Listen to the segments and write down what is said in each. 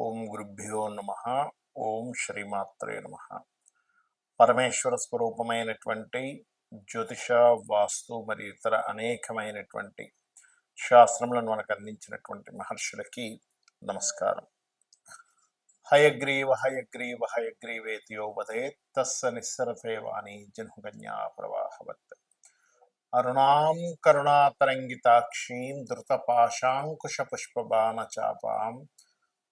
ఓం గురుభ్యో నమ. ఓం శ్రీమాత్రే నమ. పరమేశ్వర స్వరూపమైనటువంటి జ్యోతిష వాస్తు మరియు ఇతర అనేకమైనటువంటి శాస్త్రములను మనకు అందించినటువంటి మహర్షులకి నమస్కారం. హయగ్రీవ హయగ్రీవ హయగ్రీవేతియోపదే తస్స నిస్సరతే వాణి జన్హుకన్యా ప్రవాహవత్. అరుణాం కరుణాతరంగితాక్షీం ధృతపాశాంకుశపుష్పబాణచాపాం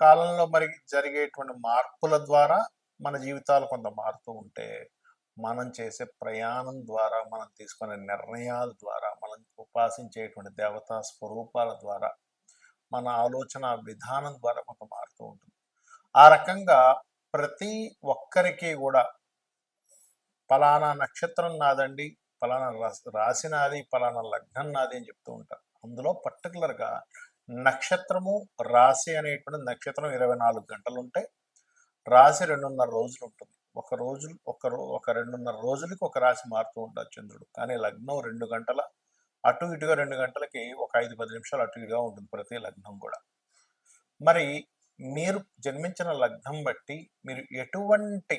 కాలంలో మరి జరిగేటువంటి మార్పుల ద్వారా మన జీవితాలు కొంత మారుతూ ఉంటే మనం చేసే ప్రయాణం ద్వారా మనం తీసుకునే నిర్ణయాల ద్వారా మనం ఉపాసించేటువంటి దేవతా స్వరూపాల ద్వారా మన ఆలోచన విధానం ద్వారా కొంత మారుతూ ఉంటుంది. ఆ రకంగా ప్రతి ఒక్కరికి కూడా పలానా నక్షత్రం నాదండి పలానా రాశి నాది పలానా లగ్నం నాది అని చెప్తూ ఉంటారు. అందులో పర్టికులర్గా నక్షత్రము రాశి అనేటువంటి నక్షత్రం ఇరవై నాలుగు గంటలు ఉంటే రాశి రెండున్నర రోజులు ఉంటుంది ఒక రోజు ఒక రో ఒక రెండున్నర రోజులకి ఒక రాశి మారుతూ ఉంటారు చంద్రుడు. కానీ లగ్నం రెండు గంటల అటు ఇటుగా రెండు గంటలకి ఒక ఐదు పది నిమిషాలు అటు ఇటుగా ఉంటుంది ప్రతి లగ్నం కూడా. మరి మీరు జన్మించిన లగ్నం బట్టి మీరు ఎటువంటి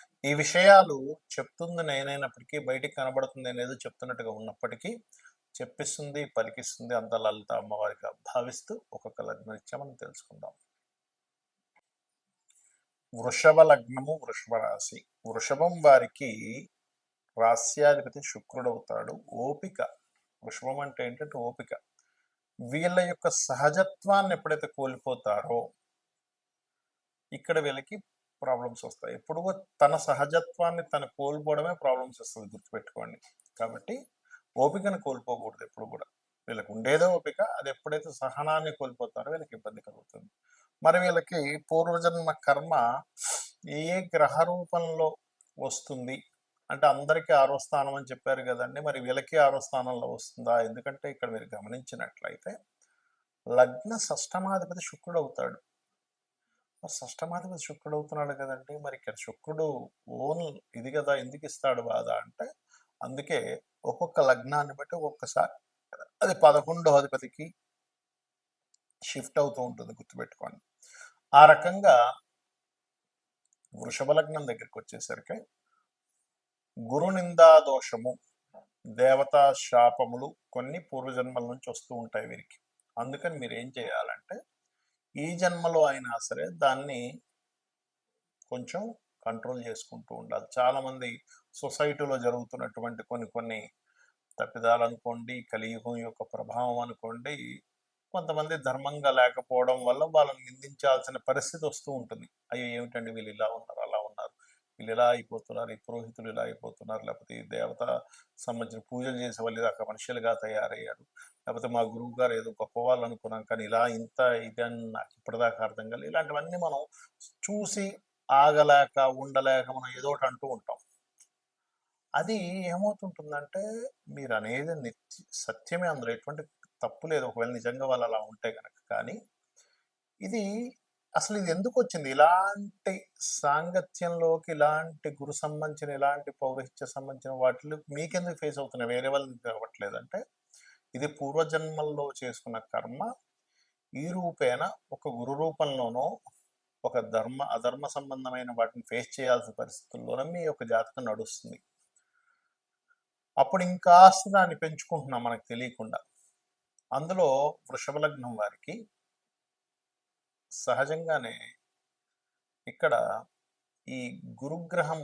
ఈ విషయాలు చెప్తుంది నేనైనప్పటికీ బయటికి కనబడుతుంది అనేది చెప్తున్నట్టుగా ఉన్నప్పటికీ చెప్పిస్తుంది పలికిస్తుంది అంత లలిత అమ్మవారిగా భావిస్తూ ఒక్కొక్క లగ్నం ఇచ్చా మనం తెలుసుకుందాం. వృషభ లగ్నము వృషభ రాశి. వృషభం వారికి రాస్యాధిపతి శుక్రుడు అవుతాడు ఓపిక వృషభం అంటే ఏంటంటే ఓపిక. వీళ్ళ యొక్క సహజత్వాన్ని ఎప్పుడైతే కోల్పోతారో ఇక్కడ వీళ్ళకి ప్రాబ్లమ్స్ వస్తాయి. ఎప్పుడు తన సహజత్వాన్ని తను కోల్పోవడమే ప్రాబ్లమ్స్ వస్తుంది గుర్తుపెట్టుకోండి. కాబట్టి ఓపికను కోల్పోకూడదు ఎప్పుడు కూడా. వీళ్ళకి ఉండేదో ఓపిక అది ఎప్పుడైతే సహనాన్ని కోల్పోతారో వీళ్ళకి ఇబ్బంది కలుగుతుంది. మరి వీళ్ళకి పూర్వజన్మ కర్మ ఏ ఏ గ్రహ రూపంలో వస్తుంది? అంటే అందరికీ ఆరో స్థానం అని చెప్పారు కదండి. మరి వీళ్ళకి ఆరో స్థానంలో వస్తుందా? ఎందుకంటే ఇక్కడ మీరు గమనించినట్లయితే లగ్న షష్టమాధిపతి శుక్రుడు అవుతాడు. మరి షష్టమాధిపతి శుక్రుడు అవుతున్నాడు కదండి. మరి ఇక్కడ శుక్రుడు ఓన్ ఇది కదా ఎందుకు ఇస్తాడు బాధ అంటే అందుకే ఒక్కొక్క లగ్నాన్ని బట్టి ఒక్కొక్కసారి అది పదకొండో అధిపతికి షిఫ్ట్ అవుతూ ఉంటుంది గుర్తుపెట్టుకోండి. ఆ రకంగా వృషభ లగ్నం దగ్గరికి వచ్చేసరికి గురు నిందా దోషము దేవతా శాపములు కొన్ని పూర్వజన్మల నుంచి వస్తూ ఉంటాయి వీరికి. అందుకని మీరు ఏం చేయాలంటే ఈ జన్మలో అయినా సరే దాన్ని కొంచెం కంట్రోల్ చేసుకుంటూ ఉండాలి. చాలామంది సొసైటీలో జరుగుతున్నటువంటి కొన్ని కొన్ని తప్పిదాలు అనుకోండి కలియుగం యొక్క ప్రభావం అనుకోండి కొంతమంది ధర్మంగా లేకపోవడం వల్ల వాళ్ళని నిందించాల్సిన పరిస్థితి వస్తూ ఉంటుంది. అయ్యో ఏమిటండి వీళ్ళు ఇలా ఉన్నారు? వీళ్ళు ఇలా అయిపోతున్నారు? ఈ పురోహితులు ఇలా అయిపోతున్నారు? లేకపోతే ఈ దేవత సంబంధించిన పూజలు చేసే వాళ్ళు ఇలా మనుషులుగా తయారయ్యారు. లేకపోతే మా గురువు గారు ఏదో గొప్ప వాళ్ళు అనుకున్నాం కానీ ఇలా ఇంత ఇదని నాకు ఇప్పటిదాకా అర్థం కాలేదు. ఇలాంటివన్నీ మనం చూసి ఆగలేక ఉండలేక మనం ఏదో ఒకటి అంటూ ఉంటాం. అది ఏమవుతుంటుందంటే మీరు అనేది నిత్య సత్యమే అందులో ఎటువంటి తప్పు లేదు. ఒకవేళ నిజంగా వాళ్ళు అలా ఉంటే కనుక కానీ ఇది అసలు ఇది ఎందుకు వచ్చింది ఇలాంటి సాంగత్యంలోకి ఇలాంటి గురు సంబంధించిన ఇలాంటి పౌరహిత్య సంబంధించిన వాటిలో మీకెందుకు ఫేస్ అవుతున్నాయి? వేరే వాళ్ళకి అవ్వట్లేదంటే ఇది పూర్వజన్మల్లో చేసుకున్న కర్మ. ఈ రూపేణ ఒక గురు రూపంలోనో ఒక ధర్మ అధర్మ సంబంధమైన వాటిని ఫేస్ చేయాల్సిన పరిస్థితుల్లోనే మీ యొక్క జాతకం నడుస్తుంది. అప్పుడు ఇంకాస్త దాన్ని పెంచుకుంటున్నాం మనకు తెలియకుండా. అందులో వృషభ లగ్నం వారికి సహజంగానే ఇక్కడ ఈ గురుగ్రహం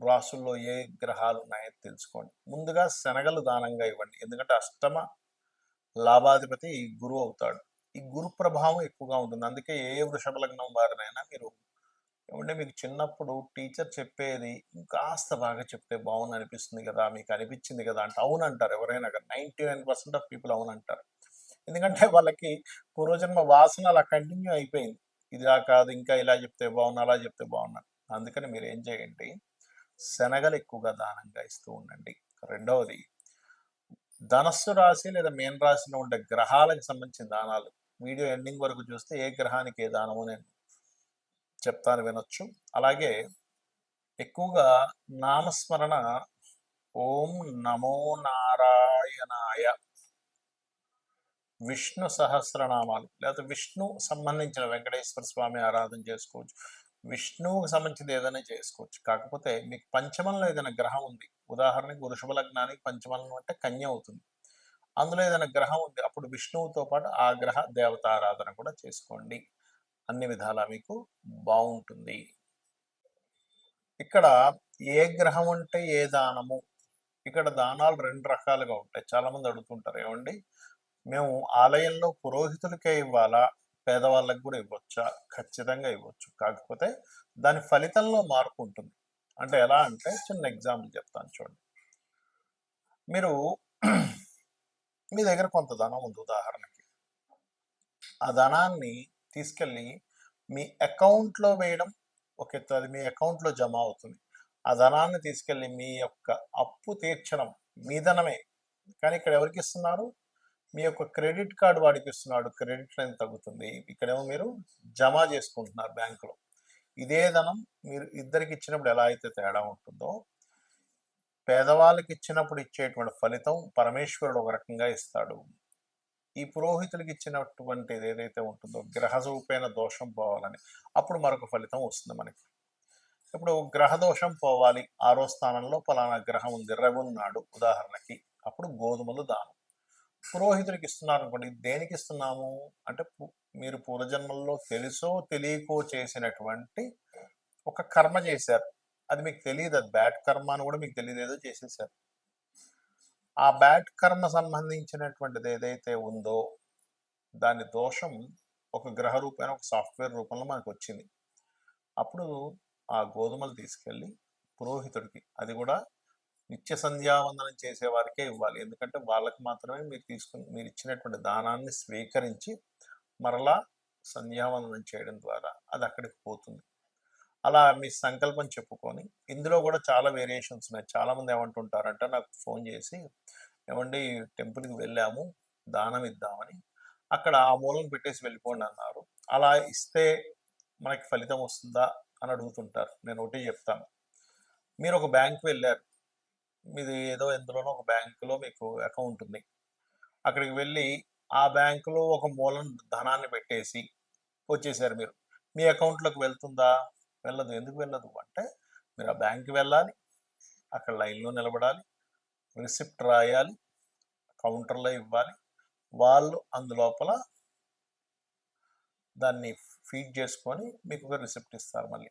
రాసుల్లో ఏ గ్రహాలు ఉన్నాయో తెలుసుకోండి. ముందుగా శనగలు దానంగా ఇవ్వండి. ఎందుకంటే అష్టమ లాభాధిపతి గురువు అవుతాడు. ఈ గురు ప్రభావం ఎక్కువగా ఉంటుంది. అందుకే ఏ వృషభ లగ్నం వారినైనా మీరు ఏమంటే మీకు చిన్నప్పుడు టీచర్ చెప్పేది ఇంకాస్త బాగా చెప్తే బాగుంది అనిపిస్తుంది కదా మీకు అనిపించింది కదా అంటే అవునంటారు ఎవరైనా ninety nine percent of people అవునంటారు. ఎందుకంటే వాళ్ళకి పూర్వజన్మ వాసన అలా కంటిన్యూ అయిపోయింది. ఇలా కాదు ఇంకా ఇలా చెప్తే బాగున్నా అలా చెప్తే బాగున్నా. అందుకని మీరు ఏం చేయండి? శనగలు ఎక్కువగా దానంగా ఇస్తూ ఉండండి. రెండవది ధనస్సు రాశి లేదా మేన్ రాశిలో ఉండే గ్రహాలకు సంబంధించిన దానాలు. వీడియో ఎండింగ్ వరకు చూస్తే ఏ గ్రహానికి ఏ దానము నేను చెప్తాను వినొచ్చు. అలాగే ఎక్కువగా నామస్మరణ ఓం నమో నారాయణాయ. విష్ణు సహస్రనామాలు లేకపోతే విష్ణు సంబంధించిన వెంకటేశ్వర స్వామి ఆరాధన చేసుకోవచ్చు. విష్ణువుకి సంబంధించింది ఏదైనా చేసుకోవచ్చు. కాకపోతే మీకు పంచమంలో ఏదైనా గ్రహం ఉంది. ఉదాహరణకి వృషభ లగ్నానికి పంచమలం అంటే కన్య అవుతుంది. అందులో ఏదైనా గ్రహం ఉంది. అప్పుడు విష్ణువుతో పాటు ఆ గ్రహ దేవత ఆరాధన కూడా చేసుకోండి. అన్ని విధాలా మీకు బాగుంటుంది. ఇక్కడ ఏ గ్రహం అంటే ఏ దానము? ఇక్కడ దానాలు రెండు రకాలుగా ఉంటాయి. చాలా మంది అడుగుతుంటారు ఏమండి? మేము ఆలయంలో పురోహితులకే ఇవ్వాలా? పేదవాళ్ళకు కూడా ఇవ్వచ్చా? ఖచ్చితంగా ఇవ్వచ్చు. కాకపోతే దాని ఫలితంలో మార్పు ఉంటుంది. అంటే ఎలా అంటే చిన్న ఎగ్జాంపుల్ చెప్తాను చూడండి. మీరు మీ దగ్గర కొంత ధనం ఉంది ఉదాహరణకి. ఆ ధనాన్ని తీసుకెళ్ళి మీ అకౌంట్లో వేయడం ఒక అది మీ అకౌంట్లో జమ అవుతుంది. ఆ ధనాన్ని తీసుకెళ్ళి మీ యొక్క అప్పు తీర్చడం మీ ధనమే. కానీ ఇక్కడ ఎవరికి ఇస్తున్నారు? మీ యొక్క క్రెడిట్ కార్డు వాడికి ఇస్తున్నాడు క్రెడిట్ లైన్ తగ్గుతుంది. ఇక్కడేమో మీరు జమ చేసుకుంటున్నారు బ్యాంకులో. ఇదే ధనం మీరు ఇద్దరికి ఇచ్చినప్పుడు ఎలా అయితే తేడా ఉంటుందో పేదవాళ్ళకి ఇచ్చినప్పుడు ఇచ్చేటువంటి ఫలితం పరమేశ్వరుడు ఒక రకంగా ఇస్తాడు. ఈ పురోహితులకి ఇచ్చినటువంటిది ఏదైతే ఉంటుందో గ్రహ దోషం పోవాలని అప్పుడు మరొక ఫలితం వస్తుంది మనకి. ఇప్పుడు గ్రహ దోషం పోవాలి. ఆరో స్థానంలో పలానా గ్రహం ఉంది. రవి ఉన్నాడు ఉదాహరణకి. అప్పుడు గోధుమలు దానం. పురోహితుడికి ఇస్తున్నారు అనుకోండి దేనికి ఇస్తున్నాము అంటే మీరు పూర్వజన్మల్లో తెలుసో తెలియకో చేసినటువంటి ఒక కర్మ చేశారు. అది మీకు తెలియదు. అది బ్యాడ్ కర్మ అని కూడా మీకు తెలియదు. ఏదో చేసేసారు. ఆ బ్యాడ్ కర్మ సంబంధించినటువంటిది ఏదైతే ఉందో దాని దోషం ఒక గ్రహ రూపేణ ఒక సాఫ్ట్వేర్ రూపంలో మనకు వచ్చింది అప్పుడు ఆ గోధుమలు తీసుకెళ్ళి పురోహితుడికి అది కూడా నిత్య సంధ్యావందనం చేసే వారికే ఇవ్వాలి. ఎందుకంటే వాళ్ళకి మాత్రమే మీరు తీసుకుని మీరు ఇచ్చినటువంటి దానాన్ని స్వీకరించి మరలా సంధ్యావందనం చేయడం ద్వారా అది అక్కడికి పోతుంది. అలా మీ సంకల్పం చెప్పుకొని ఇందులో కూడా చాలా వేరియేషన్స్ ఉన్నాయి. చాలామంది ఏమంటుంటారంటే నాకు ఫోన్ చేసి ఏమండి టెంపుల్కి వెళ్ళాము దానం ఇద్దామని అక్కడ ఆ మూలం పెట్టేసి వెళ్ళిపోండి అన్నారు. అలా ఇస్తే మనకి ఫలితం వస్తుందా అని అడుగుతుంటారు. నేను ఒకటి చెప్తాను. మీరు ఒక బ్యాంక్ వెళ్ళారు. మీది ఏదో ఎందులోనో ఒక బ్యాంకులో మీకు అకౌంట్ ఉంది. అక్కడికి వెళ్ళి ఆ బ్యాంకులో ఒక మూలం ధనాన్ని పెట్టేసి వచ్చేసారు మీరు. మీ అకౌంట్లోకి వెళ్తుందా? వెళ్ళదు. ఎందుకు వెళ్ళదు? అంటే మీరు ఆ బ్యాంక్కి వెళ్ళాలి అక్కడ లైన్లో నిలబడాలి రిసిప్ట్ రాయాలి కౌంటర్లో ఇవ్వాలి. వాళ్ళు అందులోపల దాన్ని ఫీడ్ చేసుకొని మీకు ఒక రిసిప్ట్ ఇస్తారు మళ్ళీ.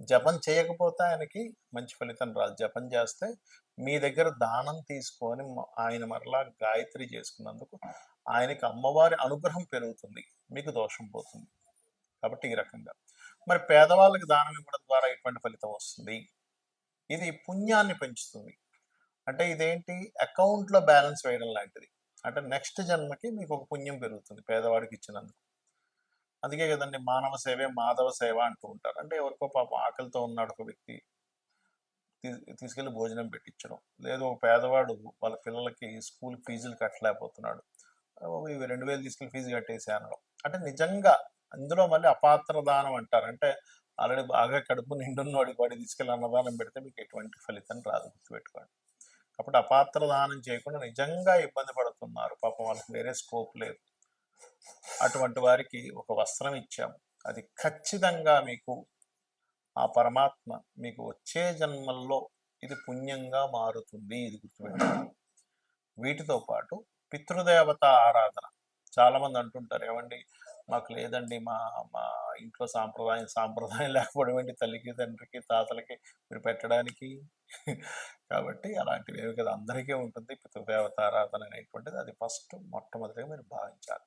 జపం చేయకపోతే ఆయనకి మంచి ఫలితం రాదు. జపం చేస్తే మీ దగ్గర దానం తీసుకొని ఆయన మరలా గాయత్రి చేసుకున్నందుకు ఆయనకి అమ్మవారి అనుగ్రహం పెరుగుతుంది. మీకు దోషం పోతుంది. కాబట్టి ఈ రకంగా. మరి పేదవాళ్ళకి దానం ఇవ్వడం ద్వారా ఎటువంటి ఫలితం వస్తుంది? ఇది పుణ్యాన్ని పెంచుతుంది. అంటే ఇదేంటి? అకౌంట్లో బ్యాలెన్స్ వేయడం లాంటిది. అంటే నెక్స్ట్ జన్మకి మీకు ఒక పుణ్యం పెరుగుతుంది పేదవాడికి ఇచ్చినందుకు. అందుకే కదండి మానవ సేవే మాధవ సేవ అంటూ ఉంటారు. అంటే ఎవరికో పాపం ఆకలితో ఉన్నాడు ఒక వ్యక్తి తీసుకెళ్ళి భోజనం పెట్టించడం. లేదు ఒక పేదవాడు వాళ్ళ పిల్లలకి స్కూల్ ఫీజులు కట్టలేకపోతున్నాడు. ఇవి రెండు వేలు తీసుకెళ్ళి ఫీజు కట్టేసి అనడం. అంటే నిజంగా అందులో మళ్ళీ అపాత్ర దానం అంటారు. అంటే ఆల్రెడీ బాగా కడుపు నిండున్నోడికి వాడి తీసుకెళ్ళి అన్నదానం పెడితే మీకు ఎటువంటి ఫలితం రాదు గుర్తుపెట్టుకోండి. కాబట్టి అపాత్ర దానం చేయకుండా నిజంగా ఇబ్బంది పడుతున్నారు. పాపం వాళ్ళకి వేరే స్కోప్ లేదు. అటువంటి వారికి ఒక వస్త్రం ఇచ్చాము. అది ఖచ్చితంగా మీకు ఆ పరమాత్మ మీకు వచ్చే జన్మల్లో ఇది పుణ్యంగా మారుతుంది ఇది గుర్తుపెట్టాలి వీటితో పాటు పితృదేవత ఆరాధన. చాలామంది అంటుంటారు ఏమండి మాకు లేదండి మా మా ఇంట్లో సాంప్రదాయం సాంప్రదాయం లేకపోవడం ఏంటి? తల్లికి తండ్రికి తాతలకి మీరు పెట్టడానికి? కాబట్టి అలాంటివి ఏమి కదా. అందరికీ ఉంటుంది పితృదేవత ఆరాధన అనేటువంటిది. అది ఫస్ట్ మొట్టమొదటిగా మీరు భావించాలి.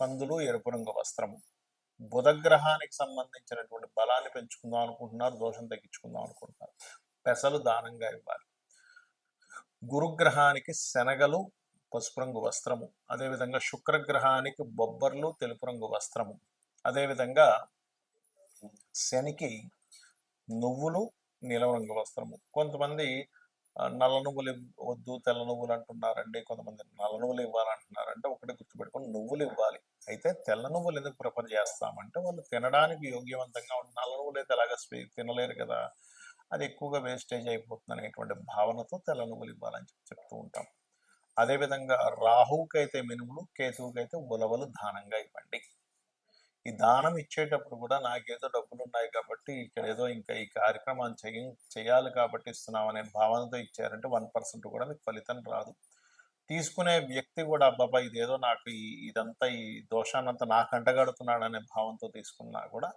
కందులు ఎరుపు రంగు వస్త్రము. బుధగ్రహానికి సంబంధించినటువంటి బలాన్ని పెంచుకుందాం అనుకుంటున్నారు దోషం తగ్గించుకుందాం అనుకుంటున్నారు. పెసలు దానంగా ఇవ్వాలి. గురుగ్రహానికి శనగలు పసుపు రంగు వస్త్రము. అదేవిధంగా శుక్రగ్రహానికి బొబ్బర్లు తెలుపు రంగు వస్త్రము. అదేవిధంగా శనికి నువ్వులు నీలం రంగు వస్త్రము. కొంతమంది నల్ల నువ్వులు వద్దు తెల్ల నువ్వులు అంటున్నారండి. కొంతమంది నల్ల నువ్వులు ఇవ్వాలంటున్నారంటే ఒకటి గుర్తుపెట్టుకొని నువ్వులు ఇవ్వాలి. అయితే తెల్ల నువ్వులు ఎందుకు ప్రిఫర్ చేస్తామంటే వాళ్ళు తినడానికి యోగ్యవంతంగా ఉన్న నల్ల నువ్వులు అయితే అలాగా స్వీ- తినలేరు కదా. అది ఎక్కువగా వేస్టేజ్ అయిపోతుంది అనేటువంటి భావనతో తెల్ల నువ్వులు ఇవ్వాలని చెప్పి చెప్తూ ఉంటాం. అదేవిధంగా రాహువుకి అయితే మినుములు కేతువుకి అయితే ఉలవలు దానంగా ఇవ్వండి. ఈ దానం ఇచ్చేటప్పుడు కూడా నాకేదో డబ్బులు ఉన్నాయి కాబట్టి ఇక్కడ ఏదో ఇంకా ఈ కార్యక్రమాన్ని చేయ చేయాలి కాబట్టి ఇస్తున్నాం అనే భావనతో ఇచ్చారంటే వన్ పర్సెంట్ కూడా మీకు ఫలితం రాదు. తీసుకునే వ్యక్తి కూడా అబ్బాబా ఇదేదో నాకు ఇదంతా ఈ దోషాన్నంతా నాకు అంటగడుతున్నాడు అనే భావంతో తీసుకున్నా కూడా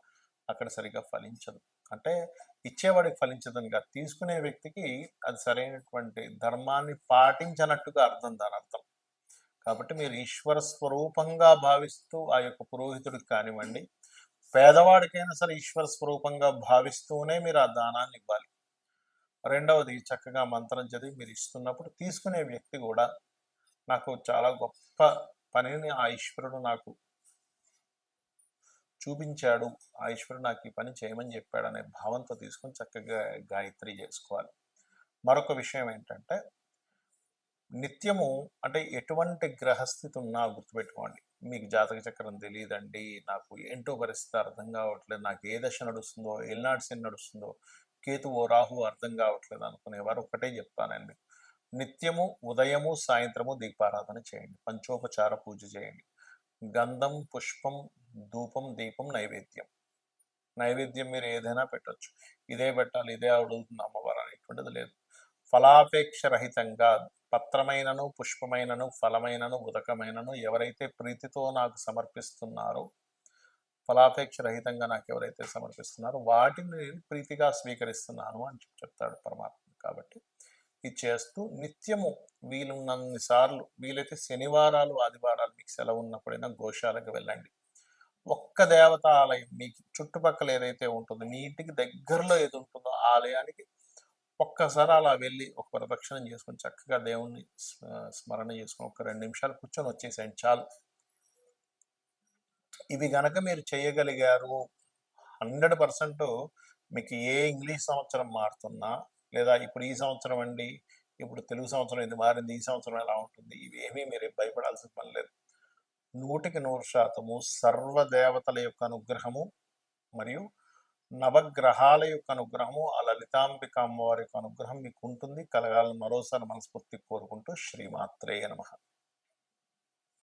అక్కడ సరిగా ఫలించదు. అంటే ఇచ్చేవాడికి ఫలించదని కాదు. తీసుకునే వ్యక్తికి అది సరైనటువంటి ధర్మాన్ని పాటించనట్టుగా అర్థం దాని అర్థం. కాబట్టి మీరు ఈశ్వర స్వరూపంగా భావిస్తూ ఆ యొక్క పురోహితుడికి కానివ్వండి పేదవాడికైనా సరే ఈశ్వర స్వరూపంగా భావిస్తూనే మీరు ఆ దానాన్ని ఇవ్వాలి. రెండవది చక్కగా మంత్రం చదివి మీరు ఇస్తున్నప్పుడు తీసుకునే వ్యక్తి కూడా నాకు చాలా గొప్ప పనిని ఆ ఈశ్వరుడు నాకు చూపించాడు. ఆ ఈశ్వరుడు నాకు ఈ పని చేయమని చెప్పాడు అనే భావంతో తీసుకొని చక్కగా గాయత్రి చేసుకోవాలి. మరొక విషయం ఏంటంటే నిత్యము అంటే ఎటువంటి గ్రహస్థితి ఉన్నా గుర్తుపెట్టుకోండి. మీకు జాతక చక్రం తెలియదండి నాకు ఏంటో పరిస్థితి అర్థం కావట్లేదు నాకు ఏ దశ నడుస్తుందో ఎల్నాడు శని నడుస్తుందో కేతువో రాహు అర్థం కావట్లేదు అనుకునేవారు ఒకటే చెప్తాను మీకు నిత్యము ఉదయము సాయంత్రము దీపారాధన చేయండి. పంచోపచార పూజ చేయండి. గంధం పుష్పం ధూపం దీపం నైవేద్యం. నైవేద్యం మీరు ఏదైనా పెట్టొచ్చు. ఇదే పెట్టాలి ఇదే అడుగుతుంది అమ్మవారు అనేటువంటిది లేదు. ఫలాపేక్ష రహితంగా పత్రమైనను పుష్పమైనను ఫలమైనను ఉదకమైనను ఎవరైతే ప్రీతితో నాకు సమర్పిస్తున్నారో ఫలాపేక్ష రహితంగా నాకు ఎవరైతే సమర్పిస్తున్నారో వాటిని నేను ప్రీతిగా స్వీకరిస్తున్నాను అని చెప్తాడు పరమాత్మ కాబట్టి చేస్తూ నిత్యము వీలున్నన్ని సార్లు వీలైతే శనివారాలు ఆదివారాలు మీకు సెలవు ఉన్నప్పుడైనా గోశాలకు వెళ్ళండి. ఒక్క దేవత ఆలయం మీకు చుట్టుపక్కల ఏదైతే ఉంటుందో మీ ఇంటికి దగ్గరలో ఏది ఉంటుందో ఆలయానికి ఒక్కసారి అలా వెళ్ళి ఒక ప్రదక్షిణం చేసుకొని చక్కగా దేవుణ్ణి స్మరణ చేసుకొని ఒక రెండు నిమిషాలు కూర్చొని వచ్చేసేయండి చాలు. ఇవి గనక మీరు చేయగలిగారు హండ్రెడ్ పర్సెంట్ మీకు ఏ ఇంగ్లీష్ సంవత్సరం మారుతున్నా లేదా ఇప్పుడు ఈ సంవత్సరం అండి ఇప్పుడు తెలుగు సంవత్సరం ఇది మారింది ఈ సంవత్సరం ఎలా ఉంటుంది ఇవేమీ మీరు భయపడాల్సిన పని లేదు. నూటికి నూరు శాతము సర్వదేవతల యొక్క అనుగ్రహము మరియు నవగ్రహాల యొక్క అనుగ్రహము ఆ లలితాంబిక అమ్మవారి యొక్క అనుగ్రహం మీకు ఉంటుంది. కలగాలని మరోసారి మనస్ఫూర్తి కోరుకుంటూ శ్రీమాత్రేయ నమ.